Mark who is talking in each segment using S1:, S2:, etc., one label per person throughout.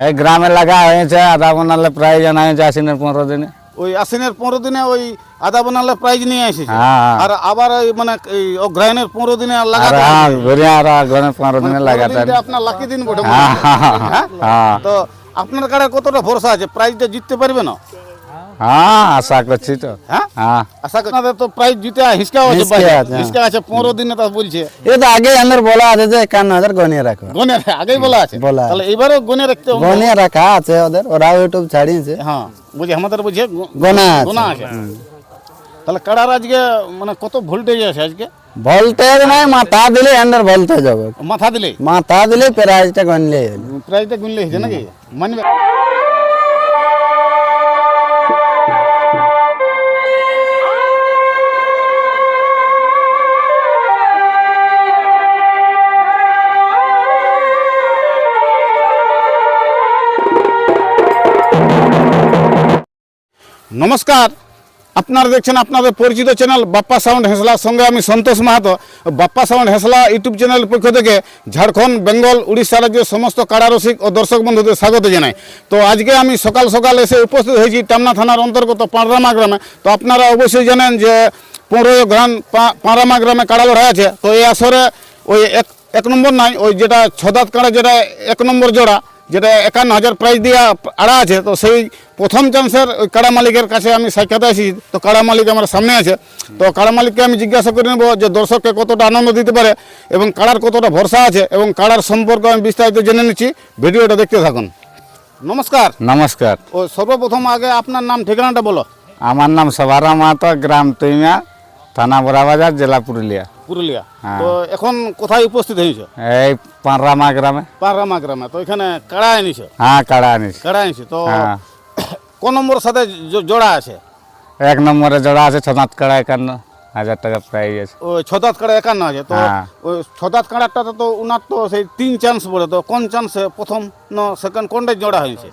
S1: এই গ্রামে লাগা হয়েছে আধা বনালে প্রায় জানা হয়েছে আশ্বিনের পনেরো দিনে।
S2: ওই আশ্বিনের পনেরো দিনে ওই আদা বানালে প্রাইজ নিয়ে এসেছে?
S1: হ্যাঁ
S2: আর আবার ওই মানে এই অগ্রায়ণের পনেরো দিনে
S1: আর
S2: লাগাতে
S1: হ্যাঁ পনেরো দিনে লাগাতে
S2: আপনার লাকি দিন বটে
S1: হ্যাঁ হ্যাঁ। হ্যাঁ
S2: তো আপনার কাছে কতটা ভরসা আছে? প্রাইজটা জিততে পারবে না?
S1: হ্যাঁ আশা করছি তো।
S2: হ্যাঁ?
S1: হ্যাঁ।
S2: আশা করি তো প্রাইজ জিতে হিসকা আছে
S1: হিসকা আছে, হ্যাঁ।
S2: হিসকা আছে পনেরো দিনে তা বলছে।
S3: এ তো আগে আমাদের বলা আছে যে একান্ন হাজার গনিয়ে রাখো।
S2: গনে আগেই বলা আছে।
S3: বলা
S2: তাহলে এবারও গনে রাখতে হবে।
S3: গনিয়ে রাখা আছে ওদের ওরাও ইউটিউব ছাড়িয়েছে।
S2: হ্যাঁ বুঝি আমাদের বুঝে গ-
S3: গোনা আছে।
S2: গোনা আছে। তাহলে কাড়ার আজকে মানে কত ভোল্টেজ আছে আজকে?
S3: ভোল্টেজ নাই মাথা দিলে এন্ডার ভোল্টেজ হবে।
S2: মাথা দিলে?
S3: মাথা দিলে প্রাইজটা গনলে
S2: প্রাইজটা গুনলে হয়েছে নাকি? মানবে নমস্কার। আপনারা দেখছেন আপনাদের পরিচিত চ্যানেল বাপ্পা সাউন্ড হেসলার সঙ্গে আমি সন্তোষ মাহাতো। বাপ্পা সাউন্ড হেসলা ইউটিউব চ্যানেলের পক্ষ থেকে ঝাড়খণ্ড, বেঙ্গল, উড়িষ্যা রাজ্যের সমস্ত কাড়া রসিক ও দর্শক বন্ধুদের স্বাগত জানাই। তো আজকে আমি সকাল সকাল এসে উপস্থিত হয়েছি টামনা থানার অন্তর্গত পাঁড়রামা গ্রামে। তো আপনারা অবশ্যই জানেন যে পনেরো গ্রাম পা- পাঁড়রামা গ্রামে কাড়া লড়াই আছে। তো এই আসরে ওই এক এক নম্বর নাই, ওই যেটা ছদাত কাড়া, যেটা এক নম্বর জোড়া যেটা একান্ন হাজার প্রাইজ দিয়া আড়া আছে তো সেই প্রথম চান্সের ওই কাড়া মালিকের কাছে আমি সাক্ষাৎ আছি তো কাড়া মালিক আমার সামনে আছে। তো কাড়া মালিককে আমি জিজ্ঞাসা করে নেব যে দর্শককে কতটা আনন্দ দিতে পারে এবং কাড়ার কতটা ভরসা আছে এবং কাড়ার সম্পর্কে আমি বিস্তারিত জেনে নিচ্ছি। ভিডিওটা দেখতে থাকুন। নমস্কার।
S1: নমস্কার।
S2: ও সর্বপ্রথম আগে আপনার নাম ঠিকানাটা বলো।
S1: আমার নাম সভারা মাহাতো গ্রাম তুইমা থানা বড়াবাজার জেলা পুরুলিয়া।
S2: পুরুলিয়া।
S1: হ্যাঁ।
S2: তো এখন কোথায় উপস্থিত হয়েছ?
S1: এই পাঁড়রামা গ্রামে।
S2: পাররামা গ্রামে। তো এখানে কাড়া এনেছ?
S1: হ্যাঁ কাড়া আনিস
S2: কাড়া এনেছ। তো
S1: হ্যাঁ।
S2: কোন নম্বর সাথে জোড়া আছে?
S1: এক নম্বরে জোড়া আছে ছনাথ কাড়া একান্ন হাজার টাকা প্রাইজ আছে।
S2: ওই ছদাত কাড়া একান্ন আছে। তো
S1: হ্যাঁ।
S2: ওই ছদাত কাড়াটা তো উনার তো সেই তিন চান্স বলে। তো কোন চান্সে প্রথম না সেকেন্ড কোনটা জোড়া হয়েছে?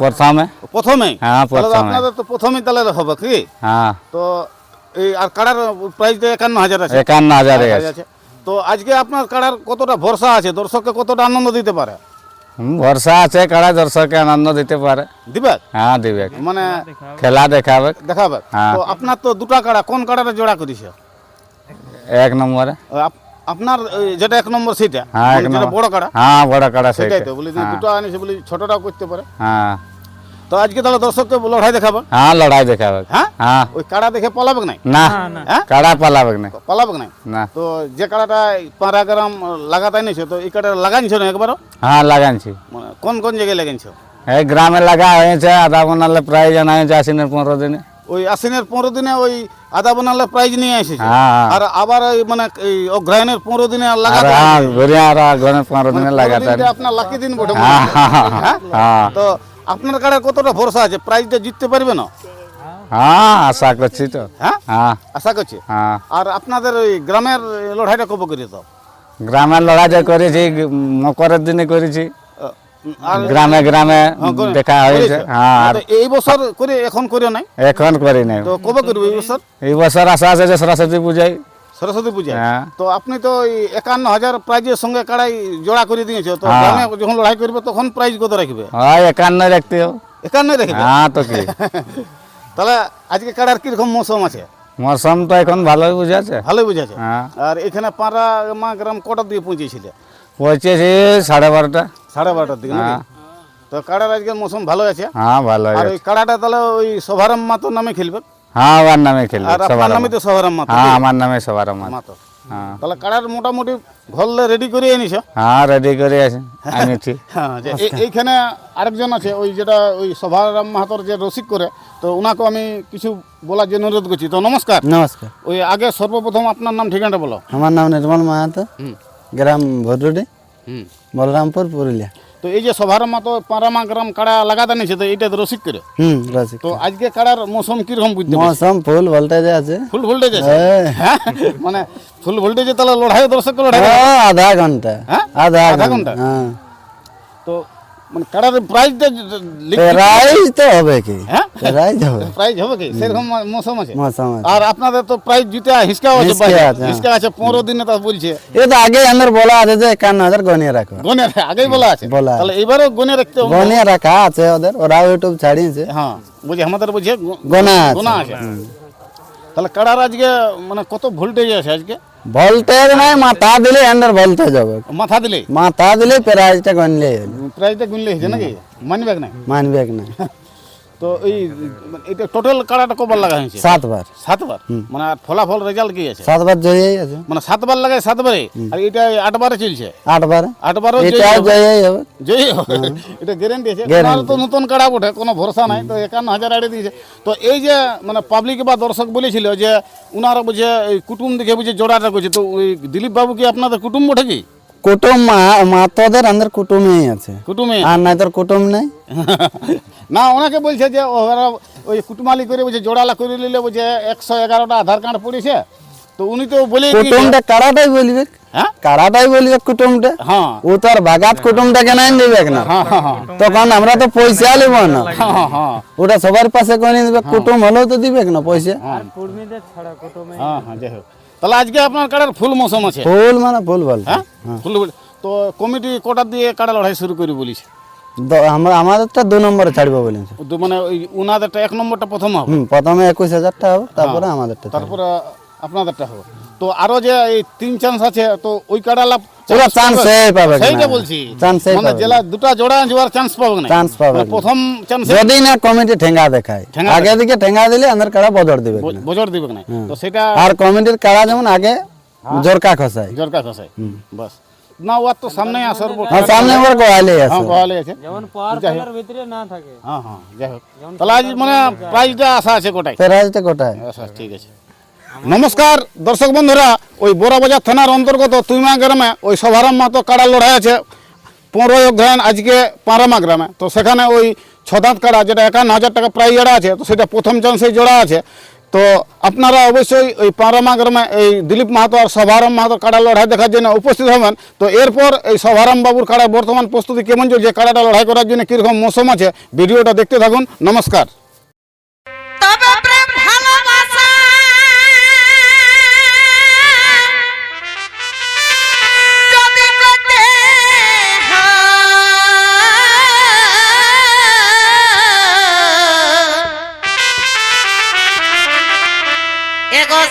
S1: প্রথমে।
S2: প্রথমেই
S1: হ্যাঁ, প্রথমে।
S2: আপনাদের তো প্রথমেই তাহলে হবে কি?
S1: হ্যাঁ।
S2: তো এই আর কাড়ার প্রাইস একান্ন হাজার আছে।
S1: একান্ন হাজার আছে।
S2: তো আজকে আপনার কাড়ার কতটা ভরসা আছে? দর্শককে কতটা আনন্দ দিতে পারে?
S1: ভরসা আছে কাড়া দর্শককে আনন্দ দিতে পারে।
S2: দিবে?
S1: হ্যাঁ দিবে।
S2: মানে
S1: খেলা দেখাবে।
S2: দেখাবে?
S1: হ্যাঁ।
S2: তো আপনার তো দুটা কাড়া কোন কাড়াটা জোড়া করেছে?
S1: এক নম্বরে।
S2: আপনার যেটা এক নম্বর সেটা
S1: হ্যাঁ
S2: বড় কাড়া।
S1: হ্যাঁ বড় কাড়া
S2: সেটাই
S1: সেটাই
S2: তো বলি দুটো আনিছে বলি ছোটটাও করতে পারে।
S1: হ্যাঁ।
S2: তো আজকে তাহলে দর্শককে লড়াই দেখাবে।
S1: হ্যাঁ লড়াই দেখাবে।
S2: হ্যাঁ?
S1: হ্যাঁ।
S2: ওই কাড়া দেখে পালাবে নাই
S1: না
S2: হ্যাঁ?
S1: কাড়া পালাবে না।
S2: পালাবে নাই
S1: না?
S2: তো যে কাড়াটা পাঁড়া গ্রাম লাগাতাই নিছে তো এই কাড়া লাগাইছো না একবারও?
S1: হ্যাঁ লাগানছি
S2: মানে কোন কোন জায়গায় লাগাইছো?
S1: এই গ্রামে লাগা হয়েছে আধা বনালে প্রায় জানা হয়েছে আশ্বিনের পনেরো দিনে।
S2: ওই আশ্বিনের পনেরো দিনে ওই আদা বানালে প্রাইজ নিয়ে এসেছে।
S1: হ্যাঁ
S2: আর আবার ওই মানে এই অগ্রায়ণের পনেরো দিনে
S1: আর
S2: লাগাতে
S1: হ্যাঁ আর পনেরো দিনে লাগাতে
S2: আপনার লাকি দিন বটে
S1: হ্যাঁ হ্যাঁ। হ্যাঁ?
S2: তো আপনার কাড়ার কতটা ভরসা আছে? প্রাইজটা জিততে পারবে না?
S1: হ্যাঁ আশা করছি তো।
S2: হ্যাঁ?
S1: হ্যাঁ।
S2: আশা করছি?
S1: হ্যাঁ।
S2: আর আপনাদের ওই গ্রামের লড়াইটা কবে করি তো
S1: গ্রামের লড়াই যে করেছি মকরের দিনে করেছি। গ্রামে গ্রামে
S2: হ্যাঁ,
S1: দেখা হয়েছে। হ্যাঁ। আর
S2: এই বছর করে এখন করে নাই?
S1: এখন করি নাই।
S2: তো কবে করবে এই বছর?
S1: এই বছর আশা আছে যে সরস্বতী পূজায়।
S2: সরস্বতী পূজা।
S1: হ্যাঁ।
S2: তো আপনি তো একান্ন হাজার প্রাইজের সঙ্গে কাড়াই জোড়া করে দিয়েছে তো
S1: হ্যাঁ।
S2: গ্রামে যখন লড়াই করবে তখন প্রাইজ কত রাখবে?
S1: হয় একান্ন রাখতে
S2: একান্ন রাখবে?
S1: হ্যাঁ তো কি?
S2: তাহলে আজকে কাড়ার কীরকম মৌসুম আছে?
S1: মৌসুম তো এখন ভালোই বুঝাচ্ছে
S2: ভালোই বুঝেছে
S1: হ্যাঁ।
S2: আর এখানে পাঁড়া মা গ্রাম কটার দিকে পৌঁছেছিলে?
S1: পৌঁছেছি সাড়ে বারোটা।
S2: সাড়ে বারোটার দিকে। তো কাড়ার আজকে মৌসুম ভালো আছে?
S1: হ্যাঁ ভালো
S2: আর ওই কাড়াটা তাহলে ওই সভারাম মাতো নামে খেলবে?
S1: হ্যাঁ আমার নামে খেলবে সবার
S2: নামে তো সভারাম মাতো
S1: হ্যাঁ আমার নামে সবার হ্যাঁ।
S2: তাহলে কাড়ার মোটামুটি ঘরলে রেডি করে এনেছ
S1: হ্যাঁ রেডি করে আছে আনিছি
S2: হ্যাঁ এইখানে আরেকজন আছে ওই যেটা ওই সভারাম মাহাতর যে রসিক করে তো ওনাকে আমি কিছু বলার জন্য অনুরোধ করছি। তো নমস্কার।
S3: নমস্কার।
S2: ওই আগে সর্বপ্রথম আপনার নাম ঠিকানাটা বলো।
S3: আমার নাম নির্মল মাহাতো গ্রাম ভদ্রডি বলরামপুর পুরুলিয়া।
S2: তো এই যে সভার মতো পারামা গ্রাম কাড়া লাগাতে নিছে তো এইটা রসিক করে।
S3: হুম রসিক।
S2: তো আজকে কাড়ার মৌসুম কীরকম বুঝতে পারছি?
S3: মৌসুম ফুল ভোল্টেজ আছে।
S2: ফুল ভোল্টেজ আছে?
S3: হ্যাঁ।
S2: হ্যাঁ? মানে ফুল ভোল্টেজে তাহলে লড়াই দর্শক লড়াই
S3: ও, আধা ঘণ্টা।
S2: হ্যাঁ?
S3: আধা? ঘণ্টা? হ্যাঁ।
S2: তো মানে কাড়ার প্রাইজটা
S3: প্রাইজ তো হবে কি?
S2: হ্যাঁ?
S3: প্রাইজ হবে।
S2: প্রাইজ হবে কি? সেরকম মৌসুম আছে?
S3: মৌসুম আছে।
S2: আর আপনাদের তো প্রাইজ জুতে
S3: হিসকা আছে, হ্যাঁ।
S2: হিসকা আছে পনেরো দিনে তা বলছে।
S3: এ তো আগে আমাদের বলা আছে যে একান্ন হাজার গনিয়ে রাখো।
S2: গনে আগেই বলা আছে। তাহলে এবারও গনে রাখতে হবে।
S3: গনিয়ে রাখা আছে ওদের ওরাও ইউটিউব ছাড়িয়েছে।
S2: হ্যাঁ বুঝি আমাদের বুঝে
S3: গোনা আছে।
S2: গোনা আছে। তাহলে কাড়ার আজকে মানে কত ভোল্টেজ আছে আজকে?
S3: ভোল্টেজ নাই মাথা দিলে এন্ডার ভোল্টেজ হবে।
S2: মাথা দিলে?
S3: মাথা দিলে প্রাইজটা গুনলে
S2: প্রাইজটা গুনলে হয়েছে নাকি? মানবে না
S3: মানবে না
S2: তো এই মানে এটা টোটাল কাড়াটা কবার লাগা হয়েছে?
S3: সাতবার।
S2: সাতবার? মানে ফলাফল রেজাল্ট কি আছে?
S3: সাতবার জয়ই আছে
S2: মানে সাতবার লাগায় সাতবারে? আর এটা আটবারে চলছে?
S3: আটবার।
S2: আটবারও
S3: এটাও জয়ই হবে।
S2: জয়ী হবে। এটা গ্যারেন্টি আছে।
S3: Guarantee।
S2: তো নতুন কাড়া বটে কোনো ভরসা নাই। তো একান্ন হাজার আড়ে দিয়েছে। তো এই যে মানে পাবলিক বা দর্শক বলেছিল যে উনারা বুঝে এই কুটুম দেখে বুঝে জোড়াটা করছে। তো ওই দিলীপ বাবু কি আপনাদের কুটুম বটে কি?
S3: কুটুম মা মাতোদের আন্দার কুটুমই আছে।
S2: কুটুমে?
S3: আর নাই তোর কুটুম নেই?
S2: না ওনাকে বলছে যে ওরা ওই কুটুমালি করে বলছে জোড়ালা করে নিলে বলছে একশো এগারোটা আধার কার্ড পড়েছে। তো উনি তো বলে
S3: কুটুমটা কারাটাই বলবে
S2: হ্যাঁ?
S3: কারাটাই বলবে কুটুমটা।
S2: হ্যাঁ।
S3: ও তো আর বাগাত কুটুমটাকে নাই দিবে না
S2: হ্যাঁ হ্যাঁ হ্যাঁ।
S3: তখন আমরা তো পয়সা লিব না।
S2: হ্যাঁ হ্যাঁ হ্যাঁ।
S3: ওটা সবার পাশে করে দিবে। কুটুম হলেও তো দিবে না পয়সা?
S2: হ্যাঁ। হ্যাঁ যাই হোক। তাহলে আজকে আপনার কাড়ার ফুল মৌসুম আছে?
S3: ফুল মানে ফুল বল।
S2: হ্যাঁ? ফুল তো কমিটি কোটা দিয়ে কাড়া লড়াই শুরু করে বলিস
S3: আমরা আমাদেরটা দু নম্বরে ছাড়বো বলেছে
S2: তো মানে ওই উনাদেরটা এক নম্বরটা প্রথম হবে?
S3: হুম প্রথমে একুশ হাজারটা হবে তারপরে আমাদেরটা
S2: তারপরে আপনাদেরটা হবে। তো আরও যে এই তিন চান্স আছে তো ওই লাভ
S3: পাবে।
S2: সেইটা বলছি।
S3: Chance
S2: মানে জেলা দুটা জোড়া জোয়ার চান্স পাবে না
S3: Chance পাবে
S2: মানে প্রথম চান্স
S3: যদি না কমিটি ঠেঙ্গা দেখায়। আগে দিকে ঠেঙ্গা দিলে কাড়া বদর দিবে না।
S2: দিবে না তো সেটা
S3: আর কমিটির কাড়া যেমন আগে জোরকা খসায়।
S2: জরকা খসাই বাস। না ওর তো সামনে আসার পর
S3: আর সামনে আবার গোয়ালে
S2: হ্যাঁ গোয়ালে আছে।
S4: যেমন পাওয়ার। খেলার ভিতরে না থাকে।
S2: হ্যাঁ হ্যাঁ যাই হোক। তাহলে আজ মানে প্রাইজটা আশা আছে কোটায়
S3: প্রাইজটা কোটায়
S2: আচ্ছা ঠিক আছে। নমস্কার দর্শক বন্ধুরা ওই বোরাবাজার থানার অন্তর্গত তুইমা গ্রামে ওই সভারাম মাতো কাড়া লড়াই আছে। পনেরোই অধ্যায়ন আজকে পাঁরামা গ্রামে। তো সেখানে ওই ছদাঁত কাড়া যেটা একান্ন হাজার টাকা প্রাইজ জোড়া আছে তো সেটা প্রথম চান্সেই জোড়া আছে। তো আপনারা অবশ্যই ওই গ্রামে এই দিলীপ মাহাতো আর সভারাম মাহাতো কাড়া লড়াই দেখার জন্য উপস্থিত হবেন। তো এরপর এই সভারাম বাবুর কাড়া বর্তমান প্রস্তুতি কেমন চলছে, কাড়াটা লড়াই করার জন্য কীরকম মৌসুম আছে, ভিডিওটা দেখতে থাকুন। নমস্কার।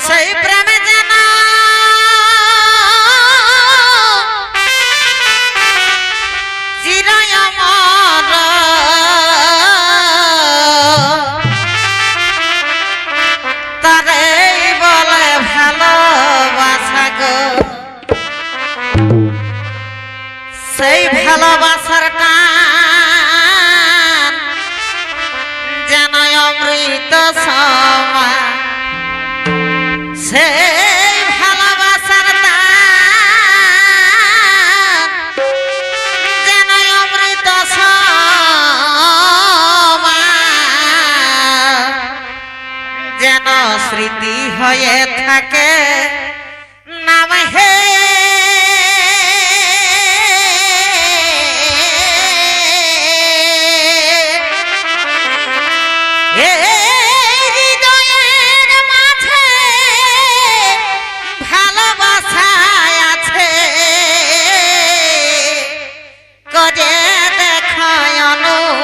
S5: সেই প্রেমে যেন বলে সেই ভালোবাসার টান যেন অমৃত সমান সেই ভালোবাসার যেন অমৃত যেন স্মৃতি হয়ে থাকে।